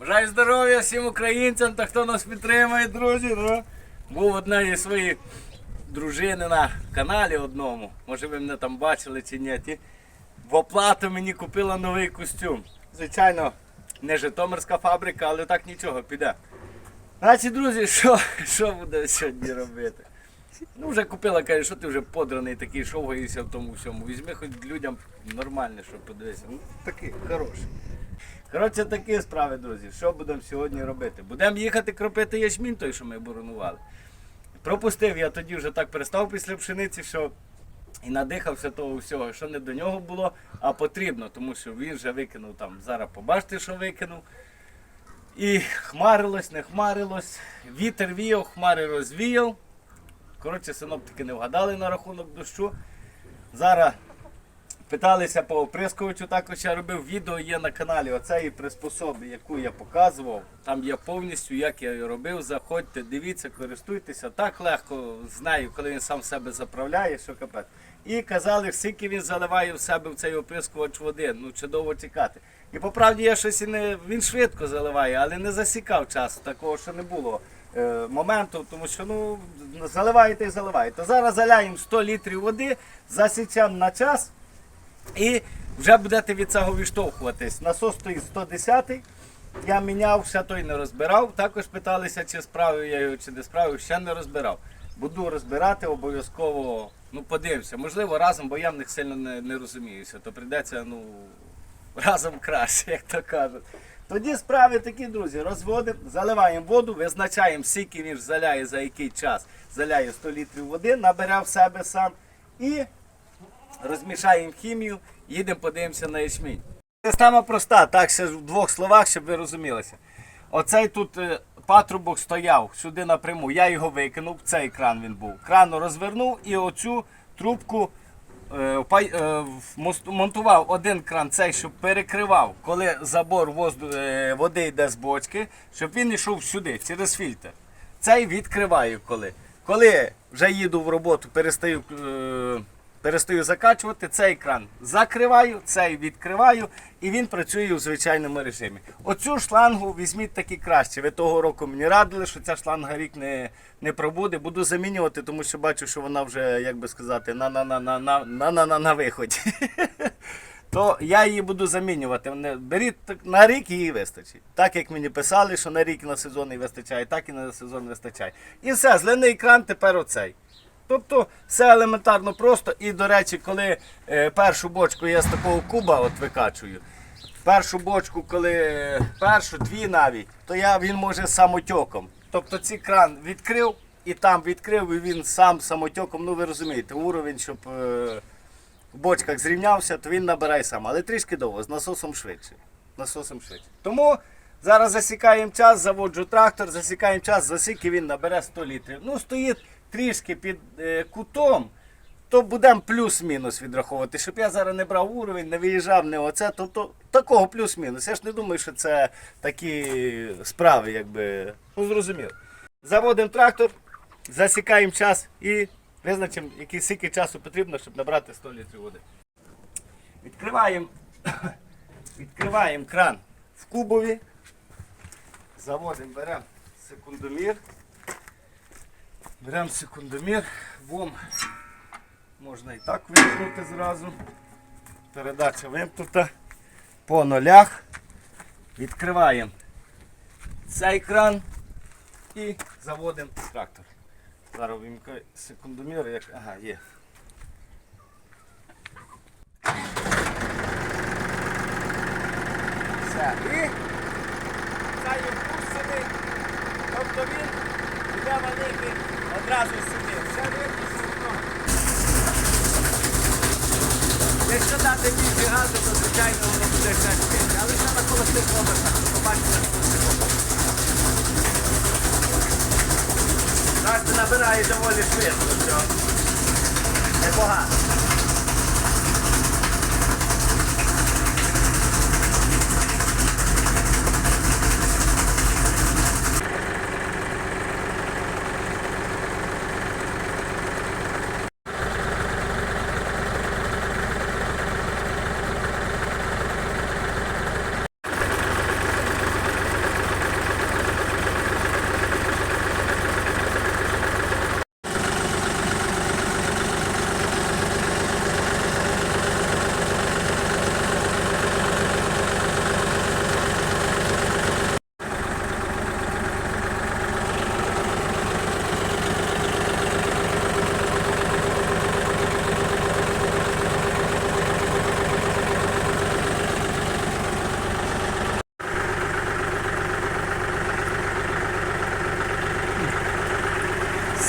Бажаю здоров'я всім українцям та хто нас підтримує, друзі. Ну, був однієї своєї дружини на каналі одному. Може ви мене там бачили чи ні. В оплату мені купила новий костюм. Звичайно, не Житомирська фабрика, але так нічого піде. Значить, друзі, що, що буде сьогодні робити? Ну, вже купила, каже, що ти вже подраний такий, шовгаєшся в тому всьому. Візьми хоч людям нормальне, щоб подивитися. Ну, такий хороший. Коротше, такі справи, друзі. Що будемо сьогодні робити? Будемо їхати кропити ячмінь, той, що ми боронували. Пропустив я тоді вже так перестав після пшениці, що і надихався того всього, що не до нього було, а потрібно, тому що він вже викинув там. Зараз побачите, що викинув. І хмарилось, не хмарилось, вітер віяв, хмари розвіяв. Коротше, синоптики не вгадали на рахунок дощу. Зараз питалися по оприскувачу, також я робив відео, є на каналі оцеї приспособи, яку я показував. Там є повністю, як я її робив. Заходьте, дивіться, користуйтеся. Так легко з нею, коли він сам себе заправляє, що капець. І казали, скільки він заливає в себе в цей оприскувач води, ну чудово чекати. І по правді я щось і не він швидко заливає, але не засікав часу, такого що не було е, моменту, тому що ну заливаєте і заливаєте. Зараз заляємо 100 літрів води, засічемо на час. І вже будете від цього відштовхуватись. Насос стоїть 110 я міняв, ще той не розбирав. Також питалися, чи справив я його, чи не справив, ще не розбирав. Буду розбирати обов'язково, ну подивимося. Можливо, разом, бо я в них сильно не, не розуміюся, то прийдеться ну, разом краще, як то кажуть. Тоді справи такі, друзі, розводимо, заливаємо воду, визначаємо, скільки він заляє за який час. Заляє 100 літрів води, набере в себе сам і розмішаємо хімію, їдемо подивимося на ячмінь. Система проста, так ще в двох словах, щоб ви розумілися. Оцей тут е, патрубок стояв сюди напряму. Я його викинув, цей кран він був. Кран розвернув і оцю трубку е, е, монтував один кран, цей, щоб перекривав, коли забор води йде з бочки, щоб він йшов сюди, через фільтр. Цей відкриваю коли. Коли вже їду в роботу, перестаю, перестаю закачувати, цей кран закриваю, цей відкриваю і він працює у звичайному режимі. Оцю шлангу візьміть таки краще. Ви того року мені радили, що ця шланга рік не, не пробуде. Буду замінювати, тому що бачу, що вона вже, як би сказати, на, на, на, на, на, на, на, виході. то я її буду замінювати. Беріть на рік її вистачить. Так як мені писали, що на рік на сезон не вистачає, так і на сезон вистачає. І все, зелений екран тепер оцей. Тобто все елементарно просто. І, до речі, коли е, першу бочку я з такого куба от викачую, першу бочку, коли е, першу, дві навіть, то я, він може самотьоком. Тобто цей кран відкрив і там відкрив, і він сам самотьоком, ну ви розумієте, уровень, щоб. Е, в бочках зрівнявся, то він набирає сам. Але трішки довго, з насосом швидше. Насосом швидше. Тому зараз засікаємо час, заводжу трактор, засікаємо час, засіки він набере 100 літрів. Ну, стоїть трішки під е, кутом, то будемо плюс-мінус відраховувати. Щоб я зараз не брав уровень, не виїжджав, не оце, то, то такого плюс-мінус. Я ж не думаю, що це такі справи, якби. Ну, зрозуміло. Заводимо трактор, засікаємо час і визначимо, який скільки часу потрібно, щоб набрати 100 літрів води. Відкриваємо, відкриваємо кран в кубові. Заводимо, беремо секундомір. Беремо секундомір, вом можна і так вимкнути зразу. Передача вимкнута. По нолях. Відкриваємо цей кран і заводимо трактор. Зараз вимкаю секундомір, як. Ага, є. Все. І цей сюди. Тобто він буде великий одразу сюди. Все виключно. Якщо дати більше газу, то звичайно воно буде швидше. Але ще на холостих обертах, побачите це набирає доволі швидко, що непогано.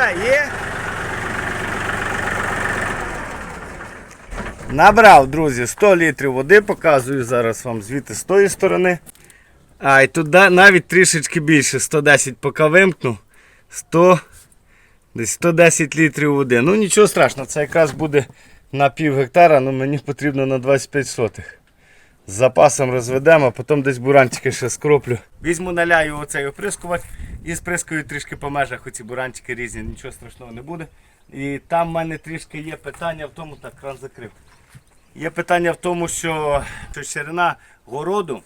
Є. Набрав, друзі, 100 літрів води, показую зараз вам звідти з тої сторони. А, і тут навіть трішечки більше, 110 поки вимкну. 100, десь 110 літрів води. Ну нічого страшного, це якраз буде на пів гектара, ну мені потрібно на 25 сотих. Запасом розведемо, а потім десь буранчики ще скроплю. Візьму, наляю оцей оприскувач і сприскую трішки по межах оці буранчики різні, нічого страшного не буде. І там в мене трішки є питання в тому, так, кран закрив. Є питання в тому, що, ширина городу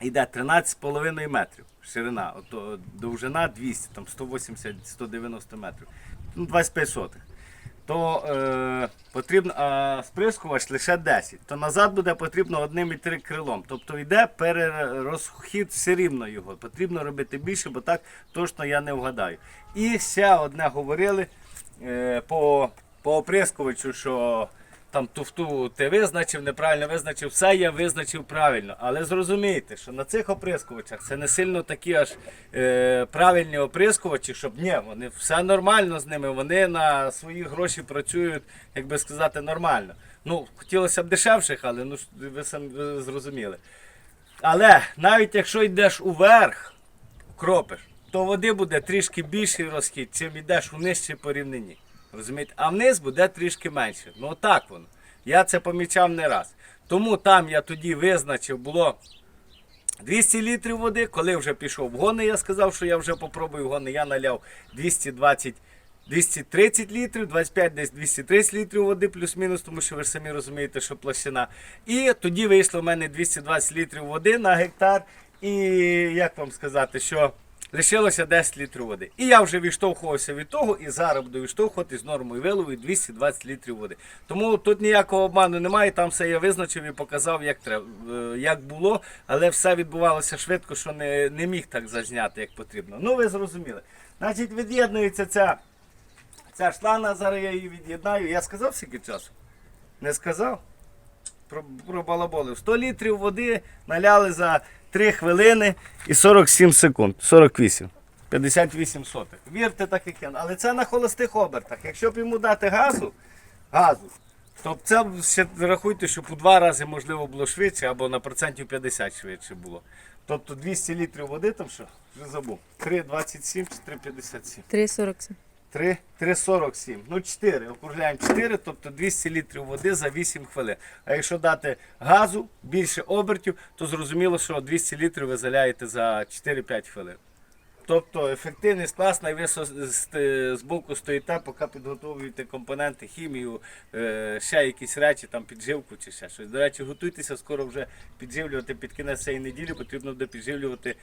йде 13,5 метрів. Ширина, ото довжина 200, там 180-190 метрів. Ну, 25 сотих. То е, потрібно а сприскувач лише 10. То назад буде потрібно одним і три крилом. Тобто йде перерозхід все рівно його. Потрібно робити більше, бо так точно я не вгадаю. І ще одне говорили е, по, по оприскувачу, що там туфту ти визначив, неправильно визначив, все я визначив правильно. Але зрозумійте, що на цих оприскувачах це не сильно такі аж е, правильні оприскувачі, щоб ні, вони все нормально з ними, вони на свої гроші працюють, як би сказати, нормально. Ну, хотілося б дешевших, але ну ви самі зрозуміли. Але навіть якщо йдеш уверх, кропиш, то води буде трішки більший розхід, чим йдеш вниз чи по рівнині. Розумієте? А вниз буде трішки менше. Ну так воно. Я це помічав не раз. Тому там я тоді визначив, було 200 літрів води. Коли вже пішов гони, я сказав, що я вже попробую гони. Я наляв 220 230 літрів, 25 десь 230 літрів води, плюс-мінус, тому що ви ж самі розумієте, що площина. І тоді вийшло в мене 220 літрів води на гектар. І як вам сказати, що лишилося 10 літрів води. І я вже відштовхувався від того, і зараз буду відштовхувати з нормою вилову 220 літрів води. Тому тут ніякого обману немає, там все я визначив і показав, як треба, е, як було, але все відбувалося швидко, що не, не міг так зазняти, як потрібно. Ну ви зрозуміли. Значить, від'єднується ця, ця шланга, зараз я її від'єднаю. Я сказав скільки часу? Не сказав? Про, про балаболив. 100 літрів води наляли за 3 хвилини і 47 секунд. 48. 58 сотих. Вірте, так як я. Але це на холостих обертах. Якщо б йому дати газу, газу, то б це ще рахуйте, що по два рази можливо було швидше або на процентів 50 швидше було. Тобто 200 літрів води там що? Вже забув. 3,27 чи 3,57. 3,47. 3, 3,47. Ну 4. Округляємо 4, тобто 200 літрів води за 8 хвилин. А якщо дати газу, більше обертів, то зрозуміло, що 200 літрів ви заляєте за 4-5 хвилин. Тобто ефективність класна, і ви з- з боку стоїте, поки підготовуєте компоненти, хімію, е, ще якісь речі, там підживку чи ще щось. До речі, готуйтеся скоро вже підживлювати під кінець цієї неділі, потрібно буде підживлювати.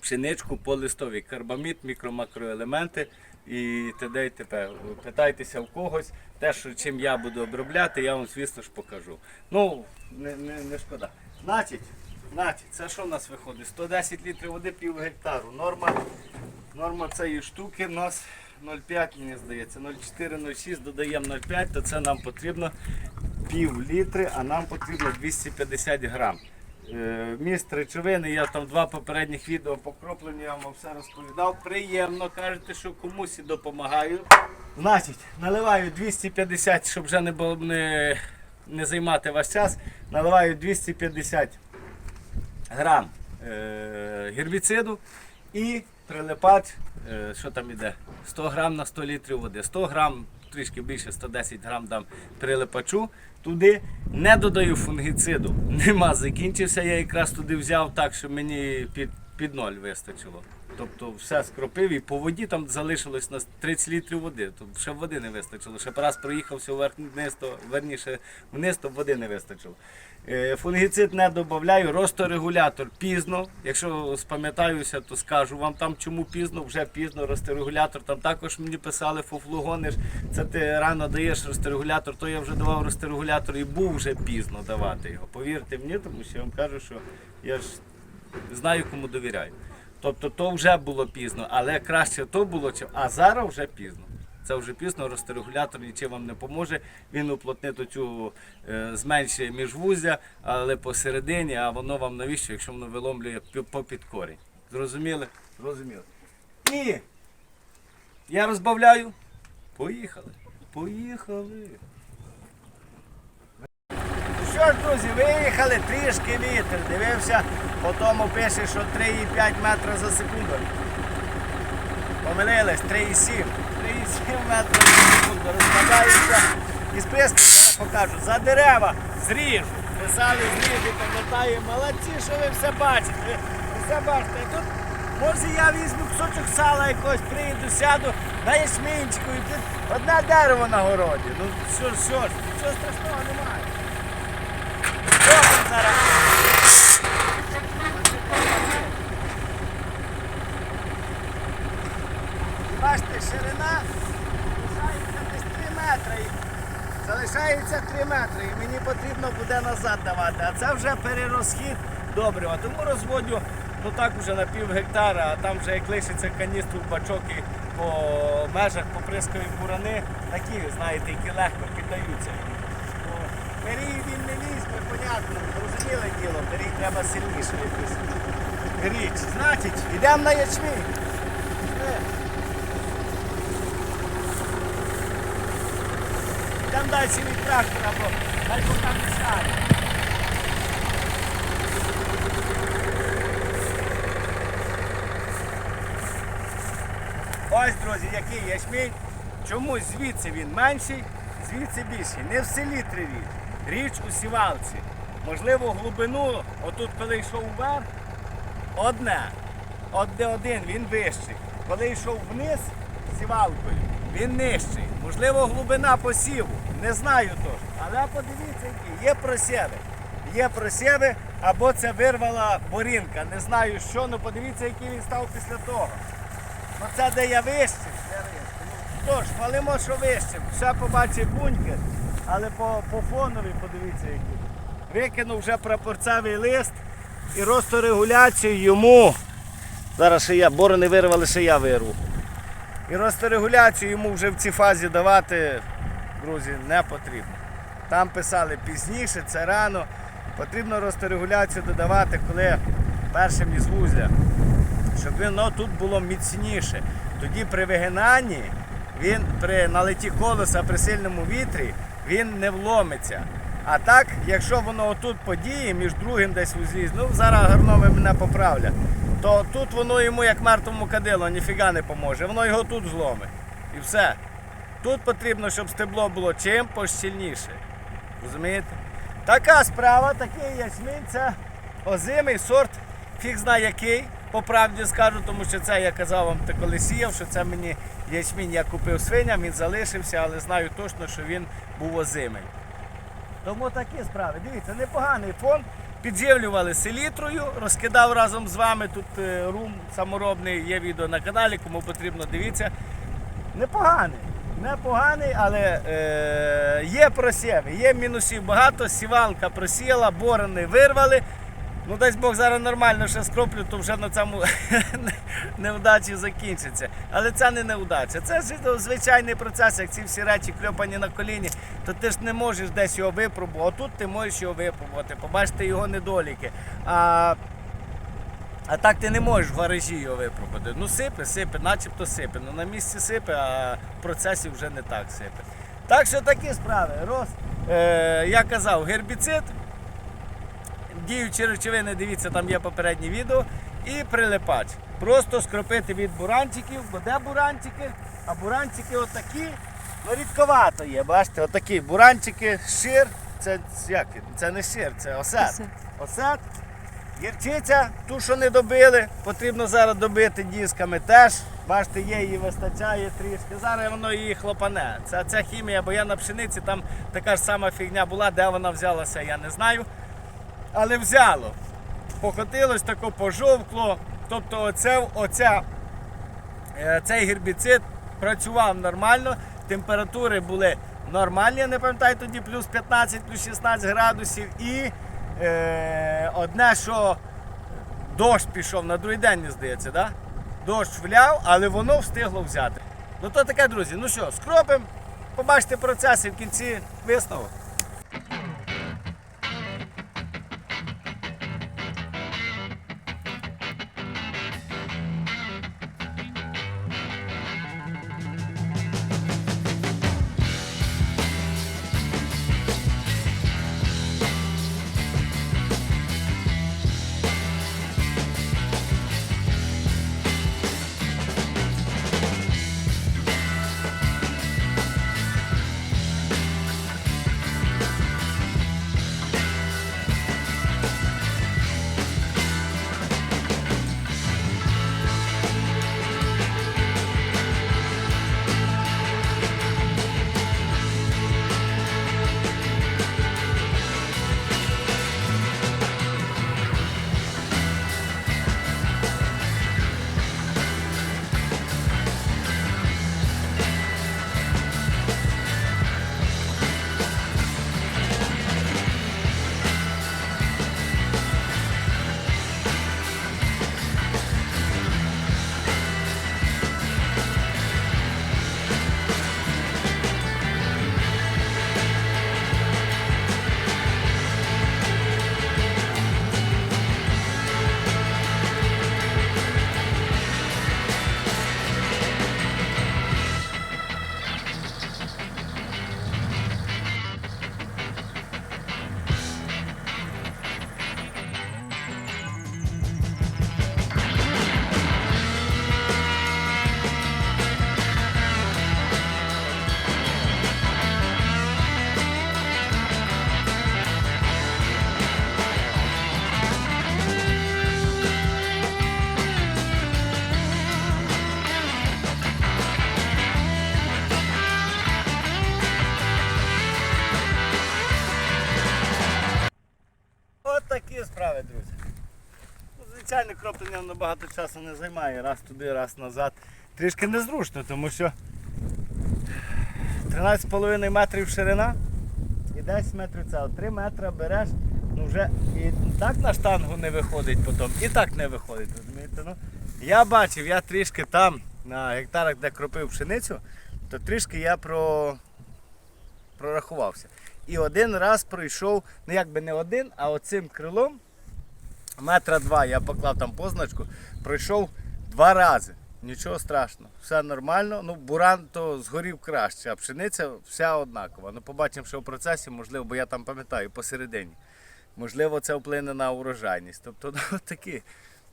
Пшеничку по листовій, карбамід, мікро-макроелементи і т.д. і т.п. Питайтеся в когось, те, що чим я буду обробляти, я вам, звісно ж, покажу. Ну, не, не, не шкода. Значить, значить, це що в нас виходить? 110 літрів води пів гектару. Норма, норма цієї штуки у нас 0,5, мені здається, 0,4-0,6 додаємо 0,5, то це нам потрібно пів літри, а нам потрібно 250 грам. Е, Міст речовини, я там два попередніх відео по кропленню, я вам все розповідав. Приємно, кажете, що комусь і допомагаю. Значить, наливаю 250, щоб вже не, було, не, не займати ваш час. Наливаю 250 грам е, гербіциду і прилипач, е, що там іде, 100 грам на 100 літрів води. 100 грам, трішки більше, 110 грам дам прилипачу. Туди не додаю фунгіциду. Нема, закінчився. Я якраз туди взяв так, що мені під, під ноль вистачило. Тобто все скропив і по воді там залишилось на 30 літрів води. Тобто ще води не вистачило. Ще раз проїхався вверх вниз, то верніше вниз, то води не вистачило. Е, Фунгіцид не додаю, росторегулятор пізно. Якщо спам'ятаюся, то скажу вам там чому пізно, вже пізно росторегулятор. Там також мені писали фуфлугониш. Це ти рано даєш росторегулятор, то я вже давав росторегулятор і був вже пізно давати його. Повірте мені, тому що я вам кажу, що я ж знаю, кому довіряю. Тобто то вже було пізно, але краще то було, а зараз вже пізно. Це вже пізно, росторегулятор нічим вам не поможе. Він уплотнить оцю, е, зменшує міжвуздя, але посередині, а воно вам навіщо, якщо воно виломлює пі- попід корінь. Зрозуміли? Зрозуміли. ячмі. Я розбавляю. Поїхали. Поїхали. Що ж, друзі, виїхали трішки вітер. Дивився, по тому пише, що 3,5 метра за секунду. Помилились, 3,7. 3,7 метра за секунду. Розкладаються і списки покажу. За дерева зріжу. Писали зріжу, пам'ятаю, молодці, що ви все бачите. Ви все бачите. Тут може я візьму кусочок сала якогось, приїду, сяду на ясмінчику і тут одне дерево на городі. Ну що що ж, нічого страшного немає. Робимо зараз. Бачите, ширина залишається десь 3 метри. І Залишається 3 метри і мені потрібно буде назад давати. А це вже перерозхід добрива. Тому розводю ну так уже на пів гектара, а там вже як лишиться каністру бачок і по межах поприскові бурани, такі, знаєте, які легко піддаються. Бо Перій він не візьме, понятно, зрозуміле діло, перій треба сильніше якийсь. Річ. Значить, йдемо на ячмінь. Там далі від трактора, бо хай поки мішає. Ось, друзі, який ячмінь. Чомусь звідси він менший, звідси більший. Не в селі три річ. У сівалці. Можливо, глибину, отут, коли йшов вверх, одне. От де один, він вищий. Коли йшов вниз сівалкою, він нижчий. Можливо, глибина посіву. Не знаю точно. Але подивіться, які є просєви. Є просєви, або це вирвала борінка. Не знаю що, але подивіться, який він став після того. Ну це де я вище. Ну, Тож, хвалимо, що вище. Ще побачив буньки, але по, по фонові подивіться які. Викинув вже прапорцевий лист і росторегуляцію йому. Зараз ще я, борони вирвали, ще я вирву. І росторегуляцію йому вже в цій фазі давати, друзі, не потрібно. Там писали пізніше, це рано. Потрібно росторегуляцію додавати, коли перше мізвузля, щоб воно тут було міцніше. Тоді при вигинанні він при налеті колеса при сильному вітрі він не вломиться. А так, якщо воно отут подіє, між другим десь вузлі, ну зараз агрономи мене поправлять, то тут воно йому як мертвому кадилу ніфіга не поможе. Воно його тут зломить. І все. Тут потрібно, щоб стебло було чим пощільніше. Розумієте? Така справа, такий ячмінь, це озимий сорт, фіг знає який, по правді скажу, тому що це я казав вам те коли сіяв, що це мені ячмінь я купив свиням, він залишився, але знаю точно, що він був озимий. Тому такі справи. Дивіться, непоганий фон. Підживлювали селітрою, розкидав разом з вами. Тут е, рум саморобний, є відео на каналі, кому потрібно, дивіться. Непоганий. Непоганий, але е, є просєви, є мінусів багато, сівалка просіяла, борони вирвали. Ну, дасть Бог зараз нормально ще скроплю, то вже на цьому невдачі закінчиться. Але це не неудача. Це ж звичайний процес, як ці всі речі кльопані на коліні, то ти ж не можеш десь його випробувати. Отут ти можеш його випробувати, побачити його недоліки. А а так ти не можеш в гаражі його випробувати. Ну сипе, сипе, начебто сипе. Ну на місці сипе, а в процесі вже не так сипе. Так що такі справи. Роз, е, я казав, гербіцид, діючі речовини, дивіться, там є попереднє відео. І прилипач. Просто скропити від буранчиків, бо де буранчики? А буранчики отакі, ну рідковато є, бачите, отакі буранчики, шир, це як? Це не шир, це осет. Осет. Гірчиця, ту, що не добили, потрібно зараз добити дисками теж. Бачите, є її вистачає трішки. Зараз воно її хлопане. Це, це хімія, бо я на пшениці, там така ж сама фігня була, де вона взялася, я не знаю. Але взяло. Покотилось тако пожовкло. Тобто оце, оця, е, цей гербіцид працював нормально, температури були нормальні, не пам'ятаю тоді плюс 15, плюс 16 градусів. І е, одне, що дощ пішов на другий день, мені здається, да? дощ вляв, але воно встигло взяти. Ну то таке, друзі. Ну що, скропимо, побачите процес і в кінці висновок. Кроплення набагато часу не займає. Раз туди, раз назад. Трішки незручно, тому що 13,5 метрів ширина і 10 метрів це 3 метри береш, ну вже і так на штангу не виходить потім, і так не виходить. розумієте? Ну, я бачив, я трішки там на гектарах, де кропив пшеницю, то трішки я про... прорахувався. І один раз пройшов, ну якби не один, а оцим крилом метра два, я поклав там позначку, пройшов два рази. Нічого страшного, все нормально. Ну, буран то згорів краще, а пшениця вся однакова. Ну, побачимо, що в процесі, можливо, бо я там пам'ятаю посередині. Можливо, це вплине на урожайність. Тобто, ну, такі,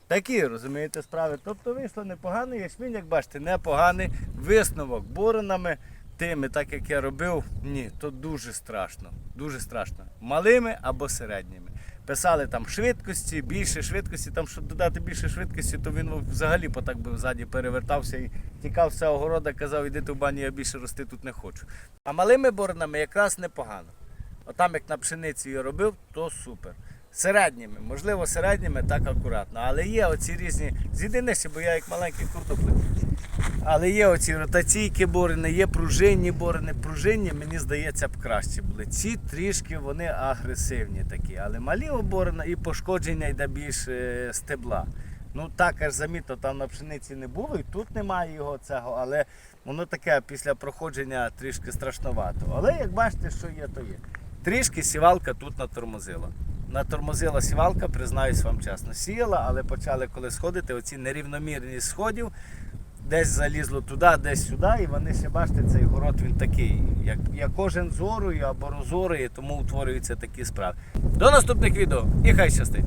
такі, розумієте, справи. Тобто вийшло непогано, ячмінь, як бачите, непоганий висновок буренами. Тими, так як я робив, ні, то дуже страшно. Дуже страшно. Малими або середніми. Писали там швидкості, більше швидкості, там щоб додати більше швидкості, то він взагалі так би ззаді перевертався і тікав з огорода, казав, іди в баню, я більше рости тут не хочу. А малими боронами якраз непогано. Отам як на пшениці я робив, то супер. Середніми, можливо, середніми так акуратно. Але є оці різні. З'єдинися, бо я як маленький картоплик. Але є оці ротаційки борини, є пружинні борини. Пружинні, мені здається, б краще були. Ці трішки вони агресивні такі, але малі оборина і пошкодження йде більше стебла. Ну так аж замітно, там на пшениці не було, і тут немає його цього, але воно таке після проходження трішки страшновато. Але як бачите, що є, то є. Трішки сівалка тут натормозила. Натормозила сівалка, признаюсь вам чесно. Сіяла, але почали коли сходити, оці нерівномірність сходів. Десь залізло туди, десь сюди, і вони ще бачите, цей город він такий, як, як кожен зорою або розорує, тому утворюються такі справи. До наступних відео і хай щастить!